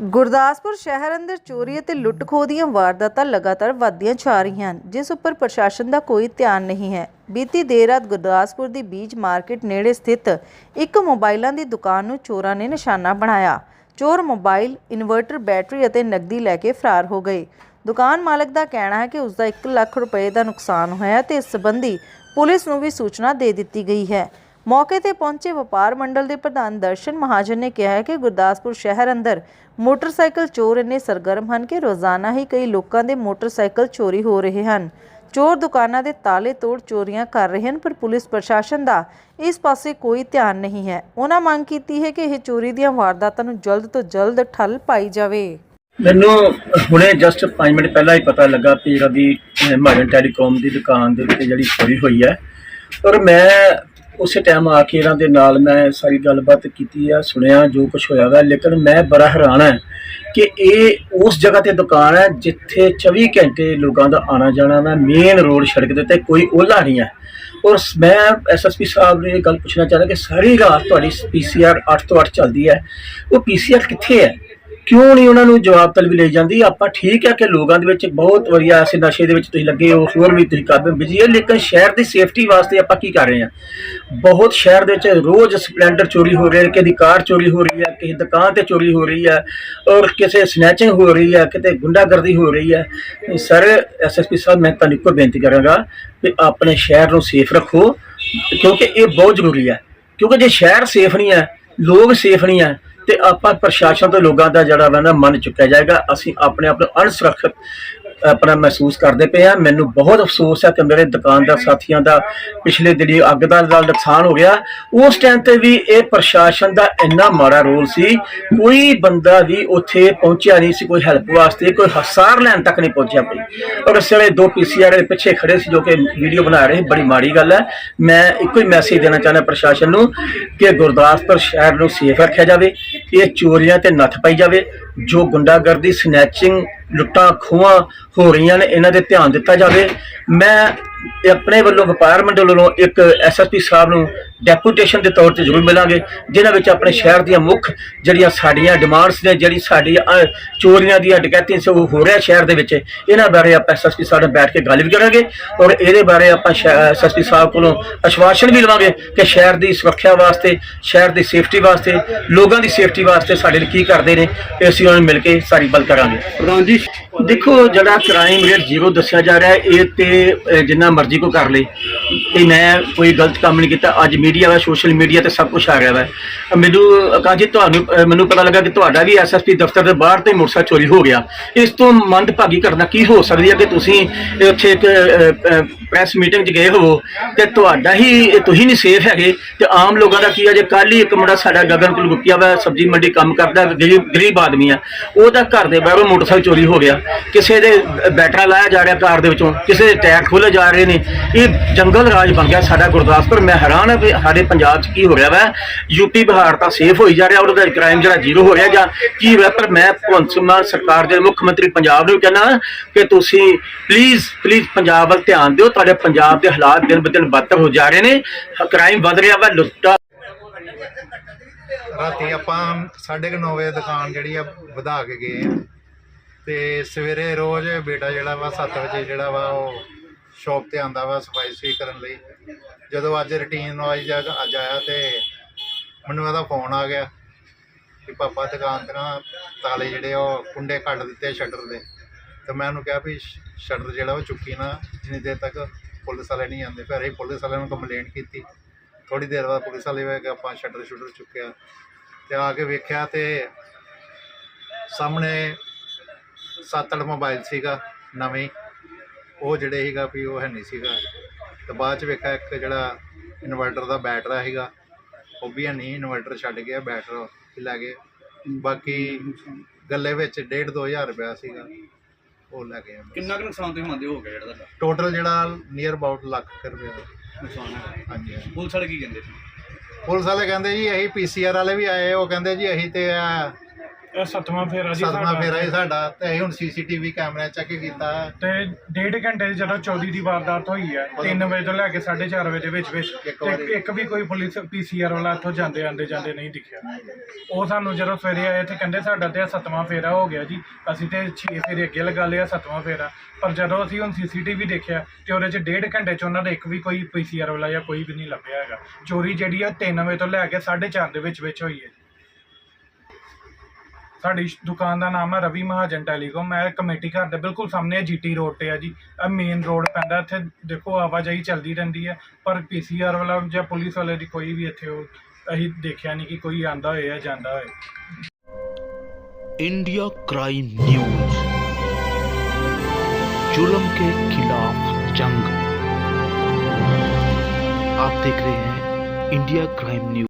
ਗੁਰਦਾਸਪੁਰ ਸ਼ਹਿਰ ਅੰਦਰ ਚੋਰੀ ਅਤੇ ਲੁੱਟ-ਖੋਹ ਦੀਆਂ ਵਾਰਦਾਤਾਂ ਲਗਾਤਾਰ ਵਧਦੀਆਂ ਜਾ ਰਹੀਆਂ ਹਨ, ਜਿਸ ਉੱਪਰ ਪ੍ਰਸ਼ਾਸਨ ਦਾ ਕੋਈ ਧਿਆਨ ਨਹੀਂ ਹੈ। ਬੀਤੀ ਦੇਰ ਰਾਤ ਗੁਰਦਾਸਪੁਰ ਦੀ ਬੀਜ ਮਾਰਕੀਟ ਨੇੜੇ ਸਥਿਤ ਇੱਕ ਮੋਬਾਈਲਾਂ ਦੀ ਦੁਕਾਨ ਨੂੰ ਚੋਰਾਂ ਨੇ ਨਿਸ਼ਾਨਾ ਬਣਾਇਆ। ਚੋਰ ਮੋਬਾਈਲ, ਇਨਵਰਟਰ, ਬੈਟਰੀ ਅਤੇ ਨਕਦੀ ਲੈ ਕੇ ਫਰਾਰ ਹੋ ਗਏ। ਦੁਕਾਨ ਮਾਲਕ ਦਾ ਕਹਿਣਾ ਹੈ ਕਿ ਉਸ ਦਾ 1 ਲੱਖ ਰੁਪਏ ਦਾ ਨੁਕਸਾਨ ਹੋਇਆ ਤੇ ਇਸ ਸੰਬੰਧੀ ਪੁਲਿਸ ਨੂੰ ਵੀ ਸੂਚਨਾ ਦੇ ਦਿੱਤੀ ਗਈ ਹੈ। ਮੌਕੇ ਤੇ ਪਹੁੰਚੇ ਵਪਾਰ ਮੰਡਲ ਦੇ ਪ੍ਰਧਾਨ ਦਰਸ਼ਨ ਮਹਾਜਨ ਨੇ ਕਿਹਾ ਕਿ ਗੁਰਦਾਸਪੁਰ ਸ਼ਹਿਰ ਅੰਦਰ ਮੋਟਰਸਾਈਕਲ ਚੋਰ ਇੰਨੇ ਸਰਗਰਮ ਹਨ ਕਿ ਰੋਜ਼ਾਨਾ ਹੀ ਕਈ ਲੋਕਾਂ ਦੇ ਮੋਟਰਸਾਈਕਲ ਚੋਰੀ ਹੋ ਰਹੇ ਹਨ। ਚੋਰ ਦੁਕਾਨਾਂ ਦੇ ਤਾਲੇ ਤੋੜ ਚੋਰੀਆਂ ਕਰ ਰਹੇ ਹਨ, ਪਰ ਪੁਲਿਸ ਪ੍ਰਸ਼ਾਸਨ ਦਾ ਇਸ ਪਾਸੇ ਕੋਈ ਧਿਆਨ ਨਹੀਂ ਹੈ। ਉਹਨਾਂ ਮੰਗ ਕੀਤੀ ਹੈ ਕਿ ਇਹ ਚੋਰੀ ਦੀਆਂ ਵਾਰਦਾਤਾਂ ਨੂੰ ਜਲਦ ਤੋਂ ਜਲਦ ਠੱਲ ਪਾਈ ਜਾਵੇ। ਮੈਨੂੰ ਹੁਣੇ ਜਸਟ 5 ਮਿੰਟ ਪਹਿਲਾਂ ਹੀ ਪਤਾ ਲੱਗਾ ਕਿ ਜਿਹੜਾ ਦੀ ਮਾਡਰਨ ਟੈਲੀਕਾਮ ਦੀ ਦੁਕਾਨ ਦੇ ਉੱਤੇ ਜਿਹੜੀ ਚੋਰੀ ਹੋਈ ਹੈ। ਪਰ ਮੈਂ ਉਸੇ ਟਾਈਮ ਆ ਕੇ ਇਹਨਾਂ ਦੇ ਨਾਲ ਮੈਂ ਸਾਰੀ ਗੱਲਬਾਤ ਕੀਤੀ ਆ, ਸੁਣਿਆ, ਜੋ ਕੁਝ ਹੋਇਆ ਵਾ, ਲੇਕਿਨ ਮੈਂ ਬੜਾ ਹੈਰਾਨ ਹਾਂ ਕਿ ਇਹ ਉਸ ਜਗ੍ਹਾ ਤੇ ਦੁਕਾਨ ਹੈ ਜਿੱਥੇ 24 ਘੰਟੇ ਲੋਕਾਂ ਦਾ ਆਣਾ ਜਾਣਾ ਵਾ ਮੇਨ ਰੋਡ ਸੜਕ ਦੇ ਉੱਤੇ ਕੋਈ ਓਲਾ ਨਹੀਂ ਹੈ ਔਰ ਸ- ਮੈਂ ਐਸਐਸਪੀ ਸਾਹਿਬ ਨੂੰ ਇਹ ਗੱਲ ਪੁੱਛਣਾ ਚਾਹੁੰਦਾ ਕਿ ਸਾਰੀ ਰਾਤ ਤੁਹਾਡੀ ਪੀਸੀਆਰ 8 ਤੋਂ 8 ਚੱਲਦੀ ਹੈ ਉਹ ਪੀਸੀਆਰ ਕਿੱਥੇ ਹੈ ਕਿਉਂ ਨਹੀਂ ਉਹਨਾਂ ਨੂੰ ਜਵਾਬ ਤਲਬੀ ਲਈ ਜਾਂਦੀ? ਆਪਾਂ ਠੀਕ ਹੈ ਕਿ ਲੋਕਾਂ ਦੇ ਵਿੱਚ ਬਹੁਤ ਵਧੀਆ ਐਸੇ ਨਸ਼ੇ ਦੇ ਵਿੱਚ ਤੁਸੀਂ ਲੱਗੇ ਹੋ ਹੋਰ ਵੀ ਤੁਸੀਂ ਕਾਬੇ ਬਿਜ਼ੀ ਹੈ ਲੇਕਿਨ ਸ਼ਹਿਰ ਦੀ ਸੇਫਟੀ ਵਾਸਤੇ ਆਪਾਂ ਕੀ ਕਰ ਰਹੇ ਹਾਂ? ਬਹੁਤ ਸ਼ਹਿਰ ਦੇ ਵਿੱਚ ਰੋਜ਼ ਸਪਲੈਂਡਰ ਚੋਰੀ ਹੋ ਰਹੇ ਕਿਸੇ ਦੀ ਕਾਰ ਚੋਰੀ ਹੋ ਰਹੀ ਹੈ, ਕਿਸੇ ਦੁਕਾਨ ਤੇ ਚੋਰੀ ਹੋ ਰਹੀ ਹੈ, ਔਰ ਕਿਸੇ ਸਨੈਚਿੰਗ ਹੋ ਰਹੀ ਹੈ, ਕਿਤੇ ਗੁੰਡਾਗਰਦੀ ਹੋ ਰਹੀ ਹੈ। ਸਰ ਐਸਐਸਪੀ ਸਾਹਿਬ, ਮੈਂ ਤੁਹਾਨੂੰ ਇੱਕੋ ਬੇਨਤੀ ਕਰਾਂਗਾ ਕਿ ਆਪਣੇ ਸ਼ਹਿਰ ਨੂੰ ਸੇਫ ਰੱਖੋ, ਕਿਉਂਕਿ ਇਹ ਬਹੁਤ ਜ਼ਰੂਰੀ ਹੈ। ਕਿਉਂਕਿ ਜੇ ਸ਼ਹਿਰ ਸੇਫ ਨਹੀਂ ਹੈ, ਲੋਕ ਸੇਫ ਨਹੀਂ ਹੈ ਤੇ ਆਪਾਂ ਪ੍ਰਸ਼ਾਸਨ ਤੋਂ ਲੋਕਾਂ ਦਾ ਜਿਹੜਾ ਵਾ ਨਾ ਮਨ ਚੁੱਕਿਆ ਜਾਏਗਾ, ਅਸੀਂ ਆਪਣੇ ਆਪ ਨੂੰ ਅਣਸੁਰੱਖਿਅਤ ਆਪਣਾ ਮਹਿਸੂਸ ਕਰਦੇ ਪਏ ਆ। ਮੈਨੂੰ ਬਹੁਤ ਅਫਸੋਸ ਹੈ ਕਿ ਮੇਰੇ ਦੁਕਾਨਦਾਰ ਸਾਥੀਆਂ ਦਾ ਪਿਛਲੇ ਦਿਨੀ ਅੱਗ ਦਾ ਨਾਲ ਨੁਕਸਾਨ ਹੋ ਗਿਆ। ਉਸ ਟਾਈਮ ਤੇ ਵੀ ਇਹ ਪ੍ਰਸ਼ਾਸਨ ਦਾ ਇੰਨਾ ਮਾੜਾ ਰੋਲ ਸੀ। ਕੋਈ ਬੰਦਾ ਵੀ ਉੱਥੇ ਪਹੁੰਚਿਆ ਨਹੀਂ ਸੀ, ਕੋਈ ਹੈਲਪ ਵਾਸਤੇ, ਕੋਈ ਹਸਾਰ ਲੈਣ ਤੱਕ ਨਹੀਂ ਪਹੁੰਚਿਆ ਪਈ ਔਰ ਇਸ ਵੇਲੇ ਦੋ ਪੀਸੀਆਰ ਦੇ ਪਿੱਛੇ ਖੜੇ ਸੀ ਜੋ ਕਿ ਵੀਡੀਓ ਬਣਾ ਰਹੇ, ਬੜੀ ਮਾੜੀ ਗੱਲ ਹੈ। ਮੈਂ ਇੱਕੋ ਹੀ ਮੈਸੇਜ ਦੇਣਾ ਚਾਹੁੰਦਾ ਪ੍ਰਸ਼ਾਸਨ ਨੂੰ ਕਿ ਗੁਰਦਾਸਪੁਰ ਸ਼ਹਿਰ ਨੂੰ ਸੇਫ ਰੱਖਿਆ ਜਾਵੇ, ਇਹ ਚੋਰੀਆਂ ਤੇ ਨੱਥ ਪਾਈ ਜਾਵੇ। ਜੋ ਗੁੰਡਾਗਰਦੀ ਸਨੈਚਿੰਗ ਲੁੱਟਾਂ ਖੋਹਾਂ ਹੋ ਰਹੀਆਂ ਨੇ, ਇਹਨਾਂ ਤੇ ਧਿਆਨ ਦਿੱਤਾ ਜਾਵੇ। ਮੈਂ ਆਪਣੇ ਵੱਲੋਂ ਵਪਾਰ ਮੰਡਲ ਵੱਲੋਂ ਇੱਕ ਐਸਐਸਪੀ ਸਾਹਿਬ ਨੂੰ ਡੈਪੂਟੇਸ਼ਨ ਦੇ ਤੌਰ ਤੇ ਜ਼ਰੂਰ ਮਿਲਾਂਗੇ, ਜਿਨ੍ਹਾਂ ਵਿੱਚ ਆਪਣੇ ਸ਼ਹਿਰ ਦੀਆਂ ਮੁੱਖ ਜਿਹੜੀਆਂ ਸਾਡੀਆਂ ਡਿਮਾਂਡਸ ਨੇ, ਜਿਹੜੀ ਸਾਡੀ ਚੋਰੀਆਂ ਦੀਆਂ ਡਕੈਤੀਆਂ ਸੇ ਹੋ ਰਿਹਾ ਸ਼ਹਿਰ ਦੇ ਵਿੱਚ। ਇਹਨਾਂ ਬਾਰੇ ਆਪਾਂ ਐਸਐਸਪੀ ਸਾਹਿਬ ਨਾਲ ਬੈਠ ਕੇ ਗੱਲ ਵੀ ਕਰਾਂਗੇ ਔਰ ਇਹਦੇ ਬਾਰੇ ਆਪਾਂ ਐਸਐਸਪੀ ਸਾਹਿਬ ਕੋਲੋਂ ਅਸ਼ਵਾਸਨ ਵੀ ਲਵਾਂਗੇ ਕਿ ਸ਼ਹਿਰ ਦੀ ਸੁਰੱਖਿਆ ਵਾਸਤੇ, ਸ਼ਹਿਰ ਦੀ ਸੇਫਟੀ ਵਾਸਤੇ, ਲੋਕਾਂ ਦੀ ਸੇਫਟੀ ਵਾਸਤੇ ਸਾਡੇ ਲਈ ਕੀ ਕਰਦੇ ਨੇ, ਤੇ ਅਸੀਂ ਉਹਨਾਂ ਨੂੰ ਮਿਲ ਕੇ ਸਾਰੀ ਬਲ ਕਰਾਂਗੇ। ਪ੍ਰਧਾਨ ਜੀ, ਦੇਖੋ ਜਿਹੜਾ ਕ੍ਰਾਈਮ ਰੇਟ ਜ਼ੀਰੋ ਦੱਸਿਆ ਜਾ ਰਿਹਾ, ਇਹ ਤੇ ਜਿੰਨਾ ਮਰਜ਼ੀ ਕੋ ਕਰ ਲੇ। ਤੇ ਮੈਂ ਕੋਈ ਗਲਤ ਕੰਮ ਨਹੀਂ ਕੀਤਾ, ਅੱਜ ਮੀਡੀਆ ਵਾ ਸੋਸ਼ਲ ਮੀਡੀਆ ਤੇ ਸਭ ਕੁਝ ਆ ਗਿਆ ਵਾ। ਅਹ, ਮੈਨੂੰ ਕਾਜੀ ਤੁਹਾਨੂੰ ਮੈਨੂੰ ਪਤਾ ਲੱਗਾ ਕਿ ਤੁਹਾਡਾ ਵੀ ਐਸਐਸਪੀ ਦਫ਼ਤਰ ਦੇ ਬਾਹਰ ਤੇ ਮੋਟਰਸਾਈਕਲ ਚੋਰੀ ਹੋ ਗਿਆ। ਇਸ ਤੋਂ ਮੰਦਭਾਗੀ ਘਟਨਾ ਕੀ ਹੋ ਸਕਦੀ ਹੈ ਕਿ ਤੁਸੀਂ ਉੱਥੇ ਇੱਕ ਪ੍ਰੈਸ ਮੀਟਿੰਗ 'ਚ ਗਏ ਹੋ ਤੇ ਤੁਹਾਡਾ ਹੀ ਤੁਸੀਂ ਨਹੀਂ ਸੇਫ ਹੈਗੇ ਤੇ ਆਮ ਲੋਕਾਂ ਦਾ ਕੀ ਆ, ਜੇ ਕੱਲ ਹੀ ਇੱਕ ਮੁੰਡਾ ਸਾਡਾ ਗਗਨ ਕੁਲਗੁੱਪੀਆ ਵਾ ਸਬਜ਼ੀ ਮੰਡੀ ਕੰਮ ਕਰਦਾ, ਗਰੀਬ ਗਰੀਬ ਆਦਮੀ ਆ, ਉਹਦਾ ਘਰ ਦੇ ਬਾਹਰੋਂ ਮੋਟਰਸਾਈਕਲ ਚੋਰੀ ਹੋ ਗਿਆ। ਕਿਸੇ ਦੇ ਬੈਟਰਾ ਲਾਇਆ ਜਾ ਰਿਹਾ ਕਾਰ ਦੇ ਵਿੱਚੋਂ, ਕਿਸੇ ਦੇ ਟਾਇਰ ਖੋਲੇ ਜਾ ਰਹੇ ਨੇ। ਇਹ ਜੰਗਲ ਰਾਜ ਬਣ ਗਿਆ ਸਾਡਾ ਗੁਰਦਾਸਪੁਰ। ਮੈਂ ਹੈਰਾਨ ਹਾਂ ਵੀ ਸਾਡੇ ਪੰਜਾਬ 'ਚ ਕੀ ਹੋ ਰਿਹਾ ਵਾ। ਯੂਪੀ ਬਿਹਾਰ ਤਾਂ ਸੇਫ ਹੋਈ ਜਾ ਰਿਹਾ, ਉਹਦਾ ਕ੍ਰਾਈਮ ਜਿਹੜਾ ਜ਼ੀਰੋ ਹੋ ਰਿਹਾ ਜਾਂ ਕੀ ਹੋਇਆ? ਪਰ ਮੈਂ ਭਗਵੰਤ ਸਿੰਘ ਮਾਨ ਸਰਕਾਰ ਦੇ ਮੁੱਖ ਮੰਤਰੀ ਪੰਜਾਬ ਨੂੰ ਕਹਿੰਦਾ ਕਿ ਤੁਸੀਂ ਪਲੀਜ਼ ਪਲੀਜ਼ ਪੰਜਾਬ ਵੱਲ ਧਿਆਨ ਦਿਓ ਸਾਡੇ ਪੰਜਾਬ ਦੇ ਹਾਲਾਤ ਦਿਨ ਬ ਬਦਤਰ ਹੋ ਜਾ ਰਹੇ ਨੇ। ਕ੍ਰਾਈਮ ਵਧ ਰਿਹਾ ਵਾ, ਲੁੱਟਾ ਰਾਤੀ ਆਪਾਂ 9:30 ਵਜੇ ਦੁਕਾਨ ਜਿਹੜੀ ਆ ਵਧਾ ਕੇ ਗਏ ਆ। ਤੇ ਸਵੇਰੇ ਰੋਜ਼ ਬੇਟਾ ਜਿਹੜਾ ਵਾ 7 ਵਜੇ ਜਿਹੜਾ ਵਾ ਉਹ ਸ਼ਾਪ ਤੇ ਆਂਦਾ ਵਾ ਸਫ਼ਾਈ ਸੁਈ ਕਰਨ ਲਈ। ਜਦੋਂ ਅੱਜ ਰੁਟੀਨ ਵਾਈਜ਼ ਅੱਜ ਆਇਆ ਤੇ ਮੈਨੂੰ ਇਹਦਾ ਫੋਨ ਆ ਗਿਆ ਕਿ ਪਾਪਾ ਦੁਕਾਨ ਤੇ ਨਾ ਤਾਲੇ ਜਿਹੜੇ ਆ ਉਹ ਕੁੰਡੇ ਕੱਢ ਦਿੱਤੇ ਸ਼ਟਰ ਦੇ। ਤੇ ਮੈਂ ਉਹਨੂੰ ਕਿਹਾ ਵੀ ਸ਼ਟਰ ਜਿਹੜਾ ਉਹ ਚੁੱਕੀ ਨਾ, ਜਿੰਨੀ ਦੇਰ ਤੱਕ ਪੁਲਿਸ ਵਾਲੇ ਨਹੀਂ ਆਉਂਦੇ, ਫਿਰ ਅਸੀਂ ਪੁਲਿਸ ਵਾਲਿਆਂ ਨੂੰ ਕੰਪਲੇਂਟ ਕੀਤੀ। ਥੋੜੀ ਦੇਰ ਬਾਅਦ ਪੁਲਿਸ ਵਾਲੇ ਵੇ ਕਿ ਆਪਾਂ ਸ਼ਟਰ ਸ਼ੁਟਰ ਚੁੱਕਿਆ। ਤੇ ਆ ਕੇ ਵੇਖਿਆ ਤੇ ਸਾਹਮਣੇ ਸੱਤ ਅੱਠ ਮੋਬਾਈਲ ਸੀਗਾ, ਨਵੇਂ। ਉਹ ਜਿਹੜੇ ਸੀਗਾ ਵੀ ਉਹ ਹੈ ਨਹੀਂ ਸੀਗਾ। ਤੇ ਬਾਅਦ ਚ ਵੇਖਿਆ ਇੱਕ ਜਿਹੜਾ ਇਨਵਰਟਰ ਦਾ ਬੈਟਰਾ ਸੀਗਾ, ਉਹ ਵੀ ਹੈ ਨਹੀਂ। ਇਨਵਰਟਰ ਛੱਡ ਗਿਆ ਬੈਟਰ ਲੈ ਗਏ। ਬਾਕੀ ਗੱਲੇ ਵਿੱਚ 1.5 2000 ਰੁਪਇਆ ਸੀਗਾ। ਉਹ ਲੈ ਗਏ ਕਿੰਨਾ ਕੁ ਨੁਕਸਾਨ ਤੁਸੀਂ ਮੰਨਦੇ ਹੋ ਗਿਆ ਜਿਹੜਾ ਤੁਹਾਡਾ ਟੋਟਲ ਜਿਹੜਾ ਨੀਅਰ ਅਬਾਊਟ ਲੱਖ ਕੁ ਦਾ। ਨੁਕਸਾਨ ਹੈ ਹਾਂਜੀ ਹਾਂਜੀ। ਪੁਲਿਸ ਵਾਲੇ ਕੀ ਕਹਿੰਦੇ ਸੀ ਪੁਲਿਸ ਵਾਲੇ ਕਹਿੰਦੇ ਜੀ ਅਸੀਂ ਪੀਸੀਆਰ ਵਾਲੇ ਵੀ ਆਏ ਉਹ ਕਹਿੰਦੇ ਜੀ ਅਸੀਂ ਤੇ ਆ ਇਹ ਸੱਤਵਾਂ ਫੇਰਾ ਜੀ ਸਦਮਾ ਸਾਡਾ। ਫੇਰਾ ਹੀ ਸਾਡਾ ਤੇ ਅਸੀਂ ਹੁਣ ਸੀਸੀਟੀਵੀ ਕੈਮਰਾ ਚੈੱਕ ਕੀਤਾ। ਤੇ ਡੇਢ ਘੰਟੇ 'ਚ ਜਦੋਂ ਚੌਧਰੀ ਦੀ ਵਾਰਦਾਤ ਹੋਈ ਹੈ 3 ਵਜੇ ਤੋਂ ਲੈ ਕੇ 4:30 ਵਜੇ ਦੇ ਵਿੱਚ ਵਿੱਚ ਇੱਕ ਵਾਰੀ। ਤੇ ਇੱਕ ਵੀ ਕੋਈ ਪੁਲਿਸ ਪੀਸੀਆਰ ਵਾਲਾ ਇੱਥੋਂ ਜਾਂਦੇ ਆਂਦੇ ਜਾਂਦੇ ਨਹੀਂ ਦਿਖਿਆ। ਉਹ ਸਾਨੂੰ ਜਦੋਂ ਸਵੇਰੇ ਆਏ ਤੇ ਕਹਿੰਦੇ ਸਾਡਾ ਤੇ ਇਹ ਸੱਤਵਾਂ ਫੇਰਾ ਹੋ ਗਿਆ ਜੀ ਅਸੀਂ ਤੇ 6 ਫੇਰੇ ਅੱਗੇ ਲਗਾ ਲਿਆ ਸੱਤਵਾਂ ਫੇਰਾ। ਪਰ ਜਦੋਂ ਅਸੀਂ ਹੁਣ ਸੀਸੀਟੀਵੀ ਦੇਖਿਆ ਤੇ ਉਹਦੇ 'ਚ ਡੇਢ ਘੰਟੇ 'ਚ ਉਹਨਾਂ ਦਾ ਇੱਕ ਵੀ ਕੋਈ ਪੀਸੀਆਰ ਵਾਲਾ ਜਾਂ ਕੋਈ ਵੀ ਨਹੀਂ ਲੱਭਿਆ ਹੈਗਾ। ਚੋਰੀ ਜਿਹੜੀ ਆ 3 ਵਜੇ ਤੋਂ ਲੈ ਕੇ 4:30 ਦੇ ਵਿੱਚ ਵਿੱਚ ਹੋਈ ਹੈ ਸਾਡੀ ਸ਼- ਦੁਕਾਨ ਦਾ ਨਾਮ ਹੈ ਰਵੀ ਮਹਾਜਨ ਟੈਲੀਕਾਮ ਮੈਂ ਕਮੇਟੀ ਘਰ ਦੇ ਬਿਲਕੁਲ ਸਾਹਮਣੇ ਜੀਟੀ ਰੋਡ ਤੇ ਆ ਜੀ ਇਹ ਮੇਨ ਰੋਡ ਪੈਂਦਾ ਇੱਥੇ ਦੇਖੋ ਆਵਾਜਾਈ ਚੱਲਦੀ ਰਹਿੰਦੀ ਹੈ ਪਰ ਪੀਸੀਆਰ ਵਾਲਾ ਜਾਂ ਪੁਲਿਸ ਵਾਲੇ ਦੀ ਕੋਈ ਵੀ ਇੱਥੇ ਉਹ ਅਸੀਂ ਦੇਖਿਆ ਨਹੀਂ ਕਿ ਕੋਈ ਆਂਦਾ ਹੋਏ ਜਾਂ ਜਾਂਦਾ ਹੋਏ इंडिया क्राइम न्यूज जुल्म के खिलाफ जंग आप देख रहे हैं इंडिया क्राइम न्यूज